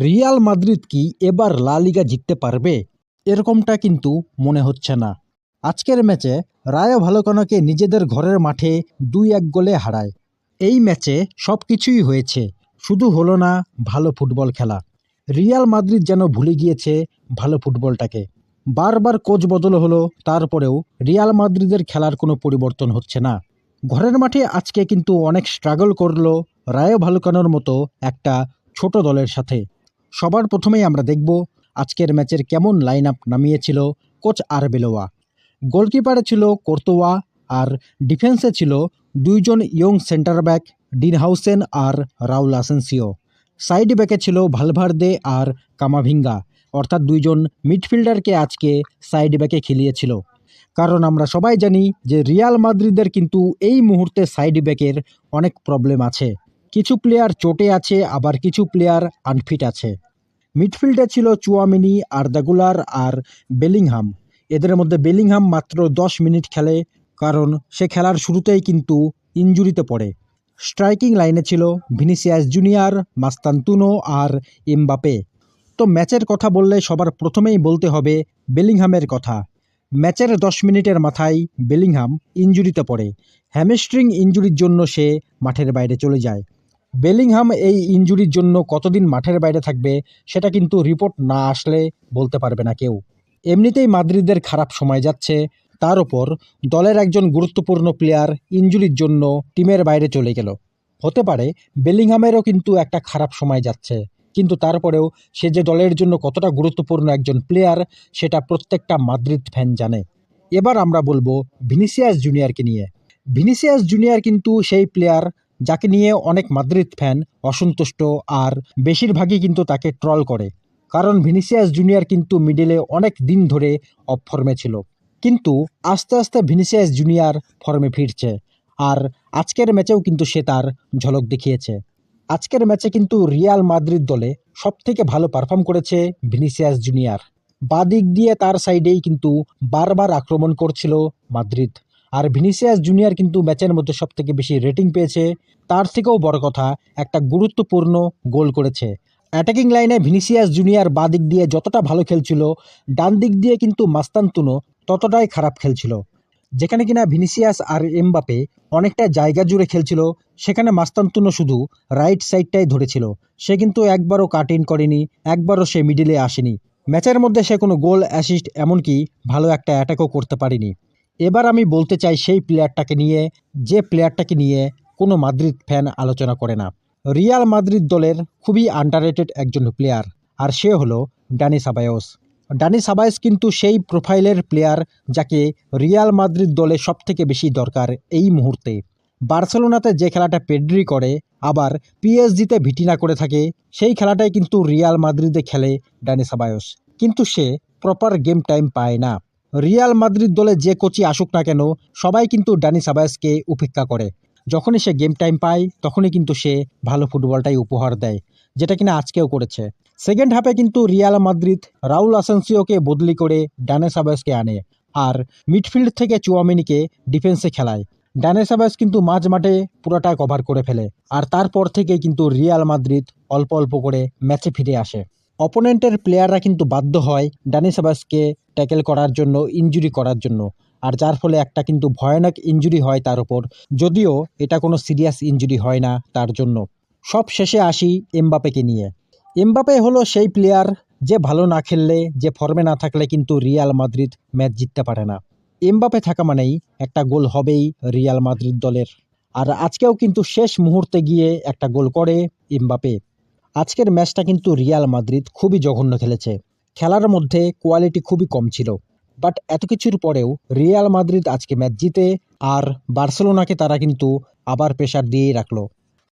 Real Madrid কি এবার লা লিগা জিততে পারবে? এরকমটা কিন্তু মনে হচ্ছে না। আজকের ম্যাচে রায়ো ভালোকানোকে নিজেদের ঘরের মাঠে দুই এক গোলে হারায়। এই ম্যাচে সব কিছুই হয়েছে। শুধু হলো না ভালো ফুটবল খেলা। রিয়াল মাদ্রিদ যেন ভুলে গিয়েছে ভালো ফুটবলটাকে। বারবার কোচ বদল হলো, তারপরেও রিয়াল মাদ্রিদের খেলার কোনো পরিবর্তন হচ্ছে না। ঘরের মাঠে আজকে কিন্তু অনেক স্ট্রাগল করল রায়ো ভালুকানোর মতো একটা ছোট দলের সাথে। সবার প্রথমেই আমরা দেখব আজকের ম্যাচের কেমন লাইন আপ নামিয়েছিল কোচ আরবেলোয়া গোলকিপারে ছিল কোর্তোয়া আর ডিফেন্সে ছিল দুইজন young centre back Dean Huijsen আর রাউল আসেন্সিও। সাইড ব্যাকে ছিল ভালভার্দে আর কামাভিঙ্গা, অর্থাৎ দুইজন মিডফিল্ডারকে আজকে সাইড ব্যাকে খেলিয়েছিল। কারণ আমরা সবাই জানি যে রিয়াল মাদ্রিদের কিন্তু এই মুহূর্তে সাইড ব্যাকের অনেক প্রবলেম আছে। কিছু প্লেয়ার চোটে আছে, আবার কিছু প্লেয়ার আনফিট আছে। মিডফিল্ডে ছিল চুয়ামিনি আর দাগুলার আর বেলিংহাম। এদের মধ্যে বেলিংহাম মাত্র দশ মিনিট খেলে, কারণ সে খেলার শুরুতেই কিন্তু ইঞ্জুরিতে পড়ে। স্ট্রাইকিং লাইনে ছিল ভিনিসিয়াস জুনিয়র, মাস্তান্তুনো আর এমবাপে। তো ম্যাচের কথা বললে সবার প্রথমেই বলতে হবে বেলিংহামের কথা। ম্যাচের দশ মিনিটের মাথায় বেলিংহাম ইঞ্জুরিতে পড়ে। হ্যামস্ট্রিং ইঞ্জুরির জন্য সে মাঠের বাইরে চলে যায়। বেলিংহাম এই ইঞ্জুরির জন্য কতদিন মাঠের বাইরে থাকবে, সেটা কিন্তু রিপোর্ট না আসলে বলতে পারবে না কেউ। এমনিতেই মাদ্রিদের খারাপ সময় যাচ্ছে, তার ওপর দলের একজন গুরুত্বপূর্ণ প্লেয়ার ইঞ্জুরির জন্য টিমের বাইরে চলে গেল। হতে পারে বেলিংহামেরও কিন্তু একটা খারাপ সময় যাচ্ছে, কিন্তু তারপরেও সে যে দলের জন্য কতটা গুরুত্বপূর্ণ একজন প্লেয়ার, সেটা প্রত্যেকটা মাদ্রিদ ফ্যান জানে। এবার আমরা বলব ভিনিসিয়াস জুনিয়রকে নিয়ে। ভিনিসিয়াস জুনিয়র কিন্তু সেই প্লেয়ার যাকে নিয়ে অনেক মাদ্রিদ ফ্যান অসন্তুষ্ট আর বেশিরভাগই কিন্তু তাকে ট্রল করে। কারণ ভিনিসিয়াস জুনিয়র কিন্তু মিডলে অনেক দিন ধরে অফ ফর্মে ছিল। কিন্তু আস্তে আস্তে ভিনিসিয়াস জুনিয়র ফর্মে ফিরছে আর আজকের ম্যাচেও কিন্তু সে তার ঝলক দেখিয়েছে। আজকের ম্যাচে কিন্তু রিয়াল মাদ্রিদ দলে সবথেকে ভালো পারফর্ম করেছে ভিনিসিয়াস জুনিয়র বাদিক দিয়ে তার সাইডেই কিন্তু বারবার আক্রমণ করছিল মাদ্রিদ। আর ভিনিসিয়াস জুনিয়র কিন্তু ম্যাচের মধ্যে সবথেকে বেশি রেটিং পেয়েছে। তার থেকেও বড় কথা, একটা গুরুত্বপূর্ণ গোল করেছে। অ্যাটাকিং লাইনে ভিনিসিয়াস জুনিয়র বাদিক দিয়ে যতটা ভালো খেলছিল, ডান দিক দিয়ে কিন্তু মাস্তান্তুনো ততটাই খারাপ খেলছিল। যেখানে কিনা ভিনিসিয়াস আর এমবাপে অনেকটা জায়গা জুড়ে খেলছিল, সেখানে মাস্তান্তুনো শুধু রাইট সাইডটাই ধরেছিল। সে কিন্তু একবারও কাট ইন করেনি, একবারও সে মিডিলে আসেনি। ম্যাচের মধ্যে সে কোনো গোল অ্যাসিস্ট এমনকি ভালো একটা অ্যাটাকও করতে পারেনি। এবার আমি বলতে চাই সেই প্লেয়ারটাকে নিয়ে, যে প্লেয়ারটাকে নিয়ে কোনো মাদ্রিদ ফ্যান আলোচনা করে না। রিয়াল মাদ্রিদ দলের খুবই আন্ডাররেটেড একজন প্লেয়ার আর সে হলো ডানি সাবায়স। ডানি সাবায়স কিন্তু সেই প্রোফাইলের প্লেয়ার যাকে রিয়াল মাদ্রিদ দলে সবথেকে বেশি দরকার এই মুহূর্তে। বার্সেলোনাতে যে খেলাটা পেড্রি করে, আবার পিএসজিতে ভিটিনা করে থাকে, সেই খেলাটাই কিন্তু রিয়াল মাদ্রিদে খেলে ডানি সাবায়স। কিন্তু সে প্রপার গেম টাইম পায় না। রিয়াল মাদ্রিদ দলে যে কোচই আসুক না কেন, সবাই কিন্তু ডানি সাবায়াসকে উপেক্ষা করে। যখনই সে গেম টাইম পায়, তখনই কিন্তু সে ভালো ফুটবলটাই উপহার দেয়, যেটা কিনা আজকেও করেছে। সেকেন্ড হাফে কিন্তু রিয়াল মাদ্রিদ রাউল আসেন্সিওকে বদলি করে ডানে সাবায়াসকে আনে, আর মিডফিল্ড থেকে চুয়ামিনিকে ডিফেন্সে খেলায়। ডানে সাবায়াস কিন্তু মাঝ মাঠে পুরোটা কভার করে ফেলে, আর তারপর থেকে কিন্তু রিয়াল মাদ্রিদ অল্প অল্প করে ম্যাচে ফিরে আসে। অপোনেন্টের প্লেয়াররা কিন্তু বাধ্য হয় ডানি সাবাসকে ট্যাকেল করার জন্য ইঞ্জুরি করার জন্য। আর যার ফলে একটা কিন্তু ভয়ানক ইঞ্জুরি হয় তার উপর। যদিও এটা কোনো সিরিয়াস ইঞ্জুরি হয় না তার জন্য। সব শেষে আসি এমবাপেকে নিয়ে। এমবাপে হলো সেই প্লেয়ার যে ভালো না খেললে, যে ফর্মে না থাকলে কিন্তু রিয়াল মাদ্রিদ ম্যাচ জিততে পারে না। এমবাপে থাকা মানেই একটা গোল হবেই রিয়াল মাদ্রিদ দলের। আর আজকেও কিন্তু শেষ মুহূর্তে গিয়ে একটা গোল করে এমবাপে আজকের ম্যাচটা কিন্তু রিয়াল মাদ্রিদ খুবই জঘন্য খেলেছে। খেলার মধ্যে কোয়ালিটি খুবই কম ছিল। বাট এত কিছুর পরেও রিয়াল মাদ্রিদ আজকে ম্যাচ জিতে আর বার্সেলোনাকে তারা কিন্তু আবার প্রেশার দিয়েই রাখল।